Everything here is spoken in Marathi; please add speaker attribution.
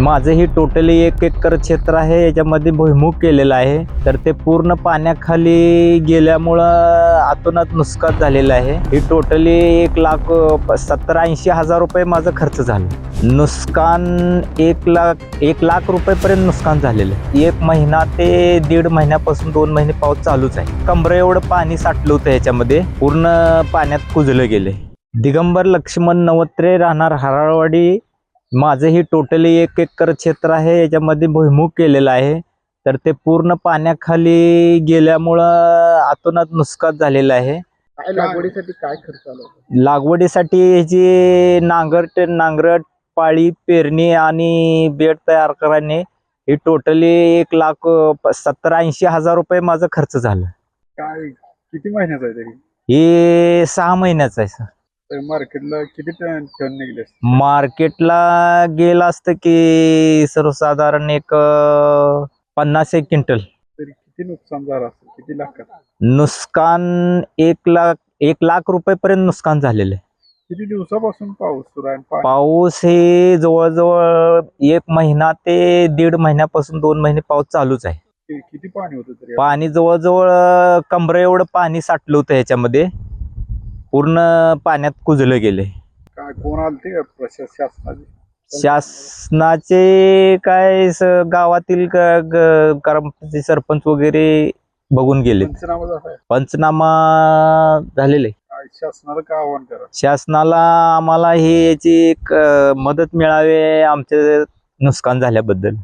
Speaker 1: माझं ही टोटली एक एकर क्षेत्र आहे याच्यामध्ये भुईमुग केलेलं आहे. तर ते पूर्ण पाण्याखाली गेल्यामुळं आतूनच नुकसान झालेलं आहे. ही टोटली एक लाख सत्तर ऐंशी हजार रुपये माझं खर्च झालं. नुकसान एक लाख एक लाख रुपयेपर्यंत नुकसान झालेलं आहे. एक महिना ते दीड महिन्यापासून दोन महिने पाऊस चालूच आहे. कमरे एवढं पाणी साठलं होतं याच्यामध्ये. पूर्ण पाण्यात कुजलं गेले दिगंबर लक्ष्मण नवत्रे राहणार हराळवाडी माझं ही टोटली एक एकर क्षेत्र आहे याच्यामध्ये भुईमुग केलेलं आहे. तर ते पूर्ण पाण्याखाली गेल्यामुळं आतोनात नुकसान झालेलं आहे.
Speaker 2: लागवडीसाठी काय खर्च आला?
Speaker 1: लागवडीसाठी ह्याची नांगरट नांगरट पाळी पेरणी आणि बेड तयार कराने ही टोटली एक लाख सत्तर ऐंशी हजार रुपये माझा खर्च झाला.
Speaker 2: काय किती महिन्याचा आहे तरी
Speaker 1: हे सहा महिन्याचं आहे सर.
Speaker 2: तर मार्केटला किती टन टन निघले
Speaker 1: मार्केटला गेलं असतं की सर्वसाधारण एक अं, पन्नास एक क्विंटल.
Speaker 2: तरी किती नुकसान झालं असेल? किती लाखात?
Speaker 1: नुकसान एक लाख एक लाख रुपयेपर्यंत नुकसान झालेलं आहे.
Speaker 2: किती दिवसापासून पाऊस सुरू आहे आणि पाणी?
Speaker 1: पाऊस हे जवळजवळ एक महिना ते दीड महिन्यापासून दोन महिने पाऊस चालूच आहे.
Speaker 2: कि- किती पाणी होतं तरी?
Speaker 1: पाणी जवळजवळ कमर एवढं पाणी साठलं होतं ह्याच्यामध्ये. पूर्ण पाण्यात कुजलं गेले.
Speaker 2: काय कोण आलते का प्रशासन
Speaker 1: शासनाचे? काय स- गावातील ग- ग- कर्मचारी सरपंच वगैरे बघून गेले.
Speaker 2: पंचनामा झाला आहे
Speaker 1: पंचनामा झालेले.
Speaker 2: काय शासनाला काय आव्हान करा?
Speaker 1: शासनाला आम्हाला ही याची एक अ, मदत मिळावी आमचे नुकसान झाल्याबद्दल.